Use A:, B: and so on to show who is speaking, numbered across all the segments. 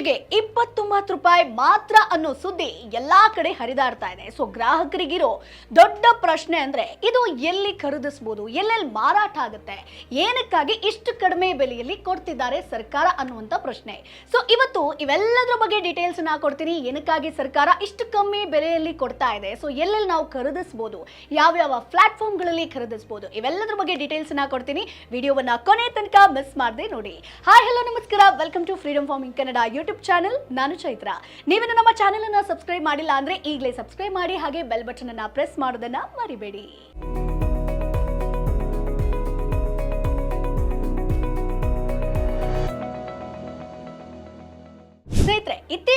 A: ಕೆಜಿಗೆ ಇಪ್ಪತ್ತೊಂಬತ್ತು ರೂಪಾಯಿ ಮಾತ್ರ ಅನ್ನೋ ಸುದ್ದಿ ಎಲ್ಲಾ ಕಡೆ ಹರಿದಾಡ್ತಾ ಇದೆ. ಸೊ ಗ್ರಾಹಕರಿಗಿರೋ ದೊಡ್ಡ ಪ್ರಶ್ನೆ ಅಂದ್ರೆ ಇದು ಎಲ್ಲಿ ಖರೀದಿಸಬಹುದು ಎಲ್ಲೆಲ್ಲಿ ಮಾರಾಟ ಆಗುತ್ತೆ? ಏನಕ್ಕಾಗಿ ಇಷ್ಟು ಕಡಿಮೆ ಬೆಲೆಯಲ್ಲಿ ಕೊಡ್ತಿದ್ದಾರೆ ಸರ್ಕಾರ ಅನ್ನುವಂತ ಪ್ರಶ್ನೆ. ಸೊ ಇವತ್ತು ಇವೆಲ್ಲದರ ಬಗ್ಗೆ ಡೀಟೇಲ್ಸ್ ನಾ ಕೊಡ್ತೀನಿ. ಏನಕ್ಕಾಗಿ ಸರ್ಕಾರ ಇಷ್ಟು ಕಮ್ಮಿ ಬೆಲೆಯಲ್ಲಿ ಕೊಡ್ತಾ ಇದೆ? ಸೊ ಎಲ್ಲೆಲ್ಲಿ ನಾವು ಖರೀದಿಸಬಹುದು ಯಾವ್ಯಾವ ಪ್ಲಾಟ್ಫಾರ್ಮ್ಗಳಲ್ಲಿ ಖರೀದಿಸಬಹುದು ಇವೆಲ್ಲದರ ಬಗ್ಗೆ ಡೀಟೇಲ್ಸ್ ನಾ ಕೊಡ್ತೀನಿ. ವಿಡಿಯೋವನ್ನ ಕೊನೆ ತನಕ ಮಿಸ್ ಮಾಡದೆ ನೋಡಿ. ಹಾಯ್ ಹಲೋ ನಮಸ್ಕಾರ. Welcome to freedom farming Kannada YouTube channel ನಾನು ಚೈತ್ರ. ನೀವೇನು ನಮ್ಮ ಚಾನೆಲ್ ಅನ್ನ ಸಬ್ಸ್ಕ್ರೈಬ್ ಮಾಡಿಲ್ಲ ಅಂದ್ರೆ ಈಗಲೇ ಸಬ್ಸ್ಕ್ರೈಬ್ ಮಾಡಿ ಹಾಗೆ ಬೆಲ್ ಬಟನ್ ಅನ್ನ ಪ್ರೆಸ್ ಮಾಡೋದನ್ನ ಮರಿಬೇಡಿ.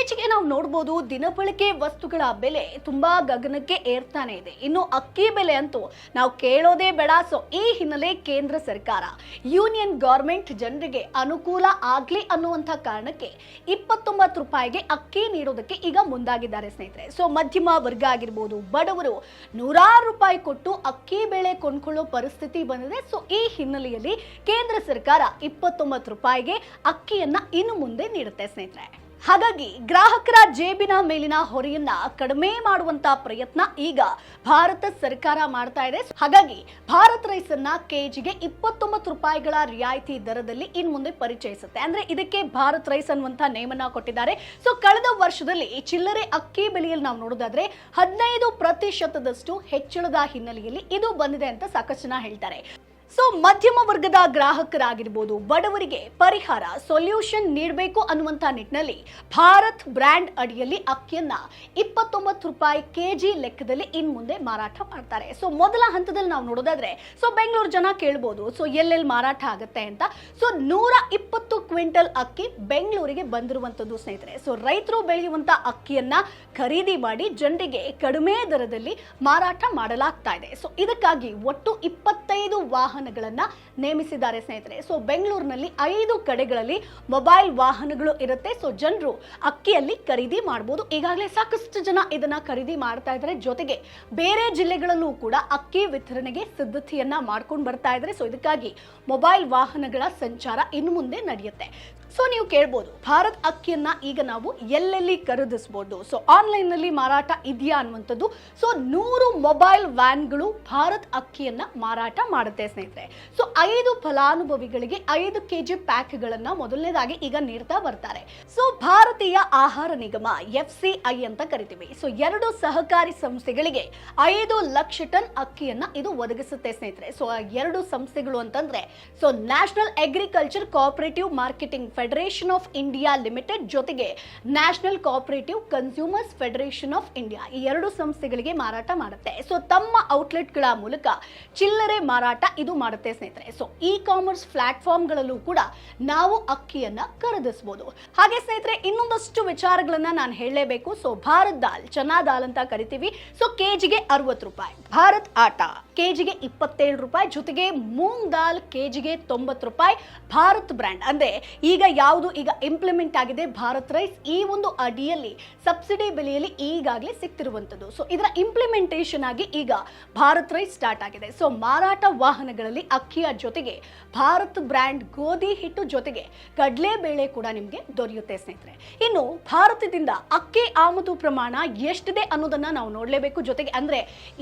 A: ಇತ್ತೀಚೆಗೆ ನಾವು ನೋಡ್ಬೋದು ದಿನಬಳಕೆ ವಸ್ತುಗಳ ಬೆಲೆ ತುಂಬಾ ಗಗನಕ್ಕೆ ಏರ್ತಾನೆ ಇದೆ. ಇನ್ನು ಅಕ್ಕಿ ಬೆಲೆ ಅಂತೂ ನಾವು ಕೇಳೋದೇ ಬೇಡ. ಸೊ ಈ ಹಿನ್ನೆಲೆ ಕೇಂದ್ರ ಸರ್ಕಾರ ಯೂನಿಯನ್ ಗೌರ್ಮೆಂಟ್ ಜನರಿಗೆ ಅನುಕೂಲ ಆಗ್ಲಿ ಅನ್ನುವಂಥ ಕಾರಣಕ್ಕೆ ಇಪ್ಪತ್ತೊಂಬತ್ತು ರೂಪಾಯಿಗೆ ಅಕ್ಕಿ ನೀಡೋದಕ್ಕೆ ಈಗ ಮುಂದಾಗಿದ್ದಾರೆ ಸ್ನೇಹಿತರೆ. ಸೊ ಮಧ್ಯಮ ವರ್ಗ ಆಗಿರ್ಬೋದು, ಬಡವರು ನೂರಾರು ರೂಪಾಯಿ ಕೊಟ್ಟು ಅಕ್ಕಿ ಬೆಳೆ ಕೊಂಡ್ಕೊಳ್ಳೋ ಪರಿಸ್ಥಿತಿ ಬಂದಿದೆ. ಸೊ ಈ ಹಿನ್ನೆಲೆಯಲ್ಲಿ ಕೇಂದ್ರ ಸರ್ಕಾರ ಇಪ್ಪತ್ತೊಂಬತ್ತು ರೂಪಾಯಿಗೆ ಅಕ್ಕಿಯನ್ನ ಇನ್ನು ಮುಂದೆ ನೀಡುತ್ತೆ ಸ್ನೇಹಿತರೆ. ಹಾಗಾಗಿ ಗ್ರಾಹಕರ ಜೇಬಿನ ಮೇಲಿನ ಹೊರೆಯನ್ನ ಕಡಿಮೆ ಮಾಡುವಂತ ಪ್ರಯತ್ನ ಈಗ ಭಾರತ ಸರ್ಕಾರ ಮಾಡ್ತಾ ಇದೆ. ಹಾಗಾಗಿ ಭಾರತ್ ರೈಸ್ ಅನ್ನ ಕೆಜಿಗೆ ಇಪ್ಪತ್ತೊಂಬತ್ತು ರೂಪಾಯಿಗಳ ರಿಯಾಯಿತಿ ದರದಲ್ಲಿ ಇನ್ ಮುಂದೆ ಪರಿಚಯಿಸುತ್ತೆ. ಅಂದ್ರೆ ಇದಕ್ಕೆ ಭಾರತ್ ರೈಸ್ ಅನ್ನುವಂತ ನೇಮನ್ನ ಕೊಟ್ಟಿದ್ದಾರೆ. ಸೊ ಕಳೆದ ವರ್ಷದಲ್ಲಿ ಚಿಲ್ಲರೆ ಅಕ್ಕಿ ಬೆಲೆಯಲ್ಲಿ ನಾವು ನೋಡೋದಾದ್ರೆ ಹದಿನೈದು ಪ್ರತಿಶತದಷ್ಟು ಹೆಚ್ಚಳದ ಹಿನ್ನೆಲೆಯಲ್ಲಿ ಇದು ಬಂದಿದೆ ಅಂತ ಸಾಕಷ್ಟು ಜನ ಹೇಳ್ತಾರೆ. ಸೊ ಮಧ್ಯಮ ವರ್ಗದ ಗ್ರಾಹಕರಾಗಿರ್ಬೋದು, ಬಡವರಿಗೆ ಪರಿಹಾರ ಸೊಲ್ಯೂಷನ್ ನೀಡಬೇಕು ಅನ್ನುವಂಥ ನಿಟ್ಟಿನಲ್ಲಿ ಭಾರತ್ ಬ್ರ್ಯಾಂಡ್ ಅಡಿಯಲ್ಲಿ ಅಕ್ಕಿಯನ್ನ ಇಪ್ಪತ್ತೊಂಬತ್ತು ರೂಪಾಯಿ ಕೆಜಿ ಲೆಕ್ಕದಲ್ಲಿ ಇನ್ ಮುಂದೆ ಮಾರಾಟ ಮಾಡ್ತಾರೆ. ಸೊ ಮೊದಲ ಹಂತದಲ್ಲಿ ನಾವು ನೋಡೋದಾದ್ರೆ, ಸೊ ಬೆಂಗಳೂರು ಜನ ಕೇಳ್ಬೋದು, ಸೊ ಎಲ್ಲೆಲ್ಲಿ ಮಾರಾಟ ಆಗುತ್ತೆ ಅಂತ. ಸೊ ನೂರ ಇಪ್ಪತ್ತು ಕ್ವಿಂಟಲ್ ಅಕ್ಕಿ ಬೆಂಗಳೂರಿಗೆ ಬಂದಿರುವಂಥದ್ದು ಸ್ನೇಹಿತರೆ. ಸೊ ರೈತರು ಬೆಳೆಯುವಂತ ಅಕ್ಕಿಯನ್ನ ಖರೀದಿ ಮಾಡಿ ಜನರಿಗೆ ಕಡಿಮೆ ದರದಲ್ಲಿ ಮಾರಾಟ ಮಾಡಲಾಗ್ತಾ ಇದೆ. ಸೊ ಇದಕ್ಕಾಗಿ ಒಟ್ಟು ಇಪ್ಪತ್ತೈದು ವಾಹನಗಳನ್ನ ನೇಮಿಸಿದ್ದಾರೆ ಸ್ನೇಹಿತರೆ. ಸೊ ಬೆಂಗಳೂರಿನಲ್ಲಿ ಐದು ಕಡೆಗಳಲ್ಲಿ ಮೊಬೈಲ್ ವಾಹನಗಳು ಇರುತ್ತೆ. ಸೊ ಜನರು ಅಕ್ಕಿಯಲ್ಲಿ ಖರೀದಿ ಮಾಡಬಹುದು ಈಗಾಗಲೇ ಸಾಕಷ್ಟು ಜನ ಇದನ್ನ ಖರೀದಿ ಮಾಡ್ತಾ ಇದ್ದಾರೆ. ಜೊತೆಗೆ ಬೇರೆ ಜಿಲ್ಲೆಗಳಲ್ಲೂ ಕೂಡ ಅಕ್ಕಿ ವಿತರಣೆಗೆ ಸಿದ್ಧತೆಯನ್ನ ಮಾಡ್ಕೊಂಡು ಬರ್ತಾ ಇದ್ದಾರೆ. ಸೊ ಇದಕ್ಕಾಗಿ ಮೊಬೈಲ್ ವಾಹನಗಳ ಸಂಚಾರ ಇನ್ನು ಮುಂದೆ ನಡೆಯುತ್ತೆ. ಸೊ ನೀವು ಕೇಳ್ಬೋದು, ಭಾರತ್ ಅಕ್ಕಿಯನ್ನ ಈಗ ನಾವು ಎಲ್ಲೆಲ್ಲಿ ಖರೀದಿಸಬಹುದು ಸೊ ಆನ್ಲೈನ್ನಲ್ಲಿ ಮಾರಾಟ ಇದೆಯಾ ಅನ್ನುವಂಥದ್ದು. ಸೊ ನೂರು ಮೊಬೈಲ್ ವ್ಯಾನ್ಗಳು ಭಾರತ್ ಅಕ್ಕಿಯನ್ನ ಮಾರಾಟ ಮಾಡುತ್ತೆ ಸ್ನೇಹಿತರೆ. ಸೊ ಐದು ಫಲಾನುಭವಿಗಳಿಗೆ ಐದು ಕೆಜಿ ಪ್ಯಾಕ್ಗಳನ್ನ ಮೊದಲನೇದಾಗಿ ಈಗ ನೀಡ್ತಾ ಬರ್ತಾರೆ. ಸೊ ಭಾರತೀಯ ಆಹಾರ ನಿಗಮ, ಎಫ್ ಸಿ ಐ ಅಂತ ಕರಿತೀವಿ. ಸೊ ಎರಡು ಸಹಕಾರಿ ಸಂಸ್ಥೆಗಳಿಗೆ ಐದು ಲಕ್ಷ ಟನ್ ಅಕ್ಕಿಯನ್ನ ಇದು ಒದಗಿಸುತ್ತೆ ಸ್ನೇಹಿತರೆ. ಸೊ ಎರಡು ಸಂಸ್ಥೆಗಳು ಅಂತಂದ್ರೆ so national agriculture cooperative marketing federation of India limited ಜೊತೆಗೆ national cooperative consumers federation of India ಈ ಎರಡು ಸಂಸ್ಥೆಗಳಿಗೆ ಮಾರಾಟ ಮಾಡುತ್ತೆ. ಸೊ ತಮ್ಮ ಔಟ್ಲೆಟ್ಗಳ ಮೂಲಕ ಚಿಲ್ಲರೆ ಮಾರಾಟ ಇದು ಮಾಡುತ್ತೆ ಸ್ನೇಹಿತರೆ. ಸೊ ಇ ಕಾಮರ್ಸ್ ಪ್ಲಾಟ್ಫಾರ್ಮ್ಗಳಲ್ಲೂ ಕೂಡ ನಾವು ಅಕ್ಕಿಯನ್ನ ಖರೀದಿಸಬಹುದು ಹಾಗೆ ಸ್ನೇಹಿತರೆ, ಇನ್ನೊಂದಷ್ಟು ವಿಚಾರಗಳನ್ನ ನಾನು ಹೇಳಲೇಬೇಕು. ಸೊ ಭಾರತ್ ದಾಲ್, ಚನಾ ದಾಲ್ ಅಂತ ಕರಿತೀವಿ. ಸೊ ಕೆಜಿಗೆ ಅರವತ್ತು ರೂಪಾಯಿ. ಭಾರತ್ ಆಟ, ಕೆಜಿಗೆ ಇಪ್ಪತ್ತೇಳು ರೂಪಾಯಿ. ಜೊತೆಗೆ ಮೂಂಗ್ ದಾಲ್, ಕೆಜಿಗೆ ತೊಂಬತ್ತು ರೂಪಾಯಿ. ಭಾರತ್ ಬ್ರ್ಯಾಂಡ್. ಅಂದ್ರೆ ಈಗ ಯಾವುದು ಈಗ ಇಂಪ್ಲಿಮೆಂಟ್ ಆಗಿದೆ, ಭಾರತ್ ರೈಸ್ ಈ ಒಂದು ಅಡಿಯಲ್ಲಿ ಸಬ್ಸಿಡಿ ಬೆಲೆಯಲ್ಲಿ ಈಗಾಗಲೇ ಸಿಗ್ತಿರುವಂಥದ್ದು ಸೊ ಇದರ ಇಂಪ್ಲಿಮೆಂಟೇಷನ್ ಆಗಿ ಈಗ ಭಾರತ್ ರೈಸ್ ಸ್ಟಾರ್ಟ್ ಆಗಿದೆ. ಸೊ ಮಾರಾಟ ವಾಹನಗಳಲ್ಲಿ ಅಕ್ಕಿಯ ಜೊತೆಗೆ ಭಾರತ್ ಬ್ರ್ಯಾಂಡ್ ಗೋಧಿ ಹಿಟ್ಟು ಜೊತೆಗೆ ಕಡಲೆಬೇಳೆ ಕೂಡ ನಿಮಗೆ ದೊರೆಯುತ್ತೆ ಸ್ನೇಹಿತರೆ. ಇನ್ನು ಭಾರತದಿಂದ ಅಕ್ಕಿ ಆಮದು ಪ್ರಮಾಣ ಎಷ್ಟಿದೆ ಅನ್ನೋದನ್ನ ನಾವು ನೋಡಲೇಬೇಕು. ಜೊತೆಗೆ ಅಂದ್ರೆ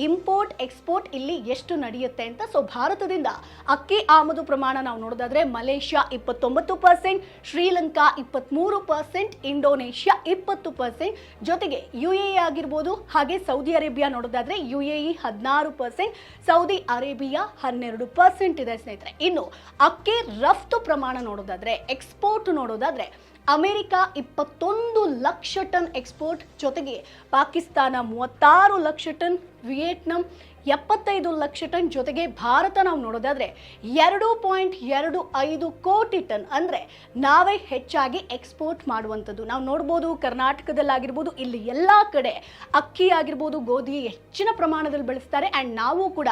A: ಇಂಪೋರ್ಟ್ ಎಕ್ಸ್ಪೋರ್ಟ್ ಇಲ್ಲಿ ಎಷ್ಟು ನಡೆಯುತ್ತೆ ಅಂತ. ಸೊ ಭಾರತದಿಂದ ಅಕ್ಕಿ ಆಮದು ಪ್ರಮಾಣ ನಾವು ನೋಡೋದಾದ್ರೆ ಮಲೇಷ್ಯಾ ಇಪ್ಪತ್ತೊಂಬತ್ತು ಪರ್ಸೆಂಟ್ ಶ್ರೀಲಂಕಾ ಇಪ್ಪತ್ಮೂರು ಪರ್ಸೆಂಟ್, ಇಂಡೋನೇಷ್ಯಾ ಇಪ್ಪತ್ತು ಪರ್ಸೆಂಟ್, ಜೊತೆಗೆ ಯು ಎ ಆಗಿರ್ಬೋದು, ಹಾಗೆ ಸೌದಿ ಅರೇಬಿಯಾ ನೋಡೋದಾದ್ರೆ ಯು ಎ ಇ ಹದಿನಾರು ಪರ್ಸೆಂಟ್, ಸೌದಿ ಅರೇಬಿಯಾ ಹನ್ನೆರಡು ಪರ್ಸೆಂಟ್ ಇದೆ ಸ್ನೇಹಿತರೆ. ಇನ್ನು ಅಕ್ಕಿ ರಫ್ತು ಪ್ರಮಾಣ ನೋಡೋದಾದ್ರೆ, ಎಕ್ಸ್ಪೋರ್ಟ್ ನೋಡೋದಾದ್ರೆ, ಅಮೆರಿಕ ಇಪ್ಪತ್ತೊಂದು ಲಕ್ಷ ಟನ್ ಎಕ್ಸ್ಪೋರ್ಟ್, ಜೊತೆಗೆ ಪಾಕಿಸ್ತಾನ ಮೂವತ್ತಾರು ಲಕ್ಷ ಟನ್ ವಿಯೆಟ್ನಾಂ ಎಪ್ಪತ್ತೈದು ಲಕ್ಷ ಟನ್ ಜೊತೆಗೆ ಭಾರತ ನಾವು ನೋಡೋದಾದ್ರೆ ಎರಡು ಪಾಯಿಂಟ್ ಎರಡು ಐದು ಕೋಟಿ ಟನ್ ಅಂದ್ರೆ ನಾವೇ ಹೆಚ್ಚಾಗಿ ಎಕ್ಸ್ಪೋರ್ಟ್ ಮಾಡುವಂಥದ್ದು. ನಾವು ನೋಡ್ಬೋದು ಕರ್ನಾಟಕದಲ್ಲಾಗಿರ್ಬೋದು, ಇಲ್ಲಿ ಎಲ್ಲ ಕಡೆ ಅಕ್ಕಿ ಆಗಿರ್ಬೋದು ಗೋಧಿ ಹೆಚ್ಚಿನ ಪ್ರಮಾಣದಲ್ಲಿ ಬೆಳೆಸ್ತಾರೆ. ಆ್ಯಂಡ್ ನಾವು ಕೂಡ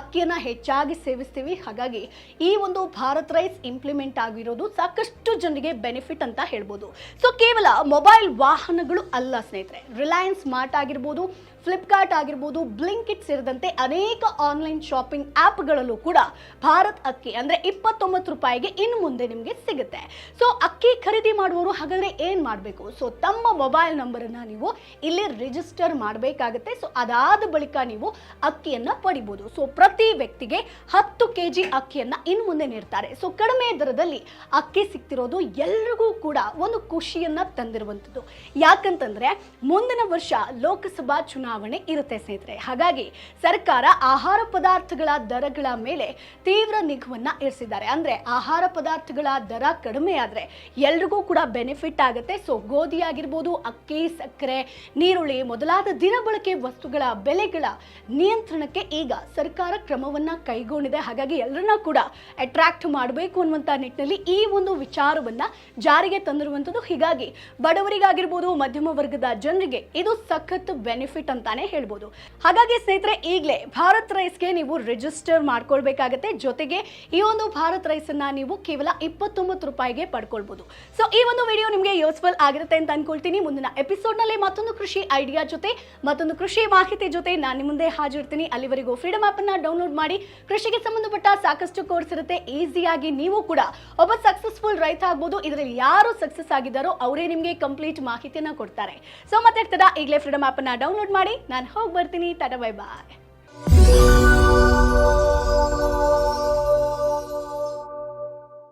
A: ಅಕ್ಕಿಯನ್ನು ಹೆಚ್ಚಾಗಿ ಸೇವಿಸ್ತೀವಿ. ಹಾಗಾಗಿ ಈ ಒಂದು ಭಾರತ್ ರೈಸ್ ಇಂಪ್ಲಿಮೆಂಟ್ ಆಗಿರೋದು ಸಾಕಷ್ಟು ಜನರಿಗೆ ಬೆನಿಫಿಟ್ ಅಂತ ಹೇಳ್ಬೋದು. ಸೊ ಕೇವಲ ಮೊಬೈಲ್ ವಾಹನಗಳು ಅಲ್ಲ ಸ್ನೇಹಿತರೆ. ರಿಲಯನ್ಸ್ ಮಾರ್ಟ್ ಆಗಿರ್ಬೋದು ಫ್ಲಿಪ್ಕಾರ್ಟ್ ಆಗಿರ್ಬೋದು ಬ್ಲಿಂಕಿಟ್ ಸೇರಿದಂತೆ ಅನೇಕ ಆನ್ಲೈನ್ ಶಾಪಿಂಗ್ ಆ್ಯಪ್ಗಳಲ್ಲೂ ಕೂಡ ಭಾರತ್ ಅಕ್ಕಿ ಅಂದರೆ ಇಪ್ಪತ್ತೊಂಬತ್ತು ರೂಪಾಯಿಗೆ ಇನ್ನು ಮುಂದೆ ನಿಮಗೆ ಸಿಗುತ್ತೆ. ಸೊ ಅಕ್ಕಿ ಖರೀದಿ ಮಾಡುವವರು ಹಾಗಾದರೆ ಏನು ಮಾಡಬೇಕು? ಸೊ ತಮ್ಮ ಮೊಬೈಲ್ ನಂಬರನ್ನು ನೀವು ಇಲ್ಲಿ ರಿಜಿಸ್ಟರ್ ಮಾಡಬೇಕಾಗುತ್ತೆ. ಸೊ ಅದಾದ ಬಳಿಕ ನೀವು ಅಕ್ಕಿಯನ್ನು ಪಡಿಬೋದು. ಸೊ ಪ್ರತಿ ವ್ಯಕ್ತಿಗೆ ಹತ್ತು ಕೆ ಜಿ ಅಕ್ಕಿಯನ್ನು ಇನ್ನು ಮುಂದೆ ನೀಡ್ತಾರೆ. ಸೊ ಕಡಿಮೆ ದರದಲ್ಲಿ ಅಕ್ಕಿ ಸಿಗ್ತಿರೋದು ಎಲ್ರಿಗೂ ಕೂಡ ಒಂದು ಖುಷಿಯನ್ನು ತಂದಿರುವಂಥದ್ದು. ಯಾಕಂತಂದರೆ ಮುಂದಿನ ವರ್ಷ ಲೋಕಸಭಾ ಚುನಾವಣೆ ಇರುತ್ತೆ ಸ್ನೇಹಿತರೆ. ಹಾಗಾಗಿ ಸರ್ಕಾರ ಆಹಾರ ಪದಾರ್ಥಗಳ ದರಗಳ ಮೇಲೆ ತೀವ್ರ ನಿಗವನ್ನ ಇರಿಸಿದ್ದಾರೆ. ಅಂದ್ರೆ ಆಹಾರ ಪದಾರ್ಥಗಳ ದರ ಕಡಿಮೆ ಆದ್ರೆ ಎಲ್ರಿಗೂ ಕೂಡ ಬೆನಿಫಿಟ್ ಆಗುತ್ತೆ. ಸೊ ಗೋಧಿ ಆಗಿರ್ಬೋದು, ಅಕ್ಕಿ, ಸಕ್ಕರೆ ನೀರುಳ್ಳಿ ಮೊದಲಾದ ದಿನಬಳಕೆ ವಸ್ತುಗಳ ಬೆಲೆಗಳ ನಿಯಂತ್ರಣಕ್ಕೆ ಈಗ ಸರ್ಕಾರ ಕ್ರಮವನ್ನ ಕೈಗೊಂಡಿದೆ. ಹಾಗಾಗಿ ಎಲ್ಲರನ್ನ ಕೂಡ ಅಟ್ರಾಕ್ಟ್ ಮಾಡಬೇಕು ಅನ್ನುವಂಥ ನಿಟ್ಟಿನಲ್ಲಿ ಈ ಒಂದು ವಿಚಾರವನ್ನ ಜಾರಿಗೆ ತಂದಿರುವಂಥದ್ದು. ಹೀಗಾಗಿ ಬಡವರಿಗಾಗಿರ್ಬೋದು, ಮಧ್ಯಮ ವರ್ಗದ ಜನರಿಗೆ ಇದು ಸಖತ್ ಬೆನಿಫಿಟ್ ಅಂತಾನೆ ಹೇಳ್ಬೋದು. ಹಾಗಾಗಿ ಸ್ನೇಹಿತರೆ, ಈಗಲೇ ಭಾರತ್ ರೈಸ್ಗೆ ನೀವು ರಿಜಿಸ್ಟರ್ ಮಾಡ್ಕೊಳ್ಬೇಕಾಗತ್ತೆ. ಜೊತೆಗೆ ಈ ಒಂದು ಭಾರತ್ ರೈಸ್ ಅನ್ನ ನೀವು ಕೇವಲ ಇಪ್ಪತ್ತೊಂಬತ್ತು ರೂಪಾಯಿಗೆ ಪಡ್ಕೊಳ್ಬಹುದು ಸೊ ಈ ಒಂದು ವಿಡಿಯೋ ನಿಮಗೆ ಯೂಸ್ಫುಲ್ ಆಗಿರುತ್ತೆ ಅಂತ ಅನ್ಕೊಳ್ತೀನಿ. ಮುಂದಿನ ಎಪಿಸೋಡ್ನಲ್ಲಿ ಮತ್ತೊಂದು ಕೃಷಿ ಐಡಿಯಾ ಜೊತೆ, ಮತ್ತೊಂದು ಕೃಷಿ ಮಾಹಿತಿ ಜೊತೆ ನಾನು ನಿಮ್ಮ ಮುಂದೆ ಹಾಜಿರ್ತೀನಿ ಅಲ್ಲಿವರೆಗೂ ಫ್ರೀಡಮ್ ಆಪ್ ಅನ್ನ ಡೌನ್ಲೋಡ್ ಮಾಡಿ, ಕೃಷಿಗೆ ಸಂಬಂಧಪಟ್ಟ ಸಾಕಷ್ಟು ಕೋರ್ಸ್ ಇರುತ್ತೆ. ಈಸಿಯಾಗಿ ನೀವು ಕೂಡ ಒಬ್ಬ ಸಕ್ಸಸ್ಫುಲ್ ರೈತ ಆಗ್ಬೋದು. ಇದರಲ್ಲಿ ಯಾರು ಸಕ್ಸಸ್ ಆಗಿದ್ದಾರೋ ಅವರೇ ನಿಮಗೆ ಕಂಪ್ಲೀಟ್ ಮಾಹಿತಿಯನ್ನು ಕೊಡ್ತಾರೆ. ಸೊ ಮತ್ತೆ ಈಗಲೇ ಫ್ರೀಡಮ್ ಆಪ್ ಅನ್ನ ಡೌನ್ಲೋಡ್ ಮಾಡಿ, ನಾನು ಹೋಗಿ ಬರ್ತೀನಿ. Tata. Bye-bye.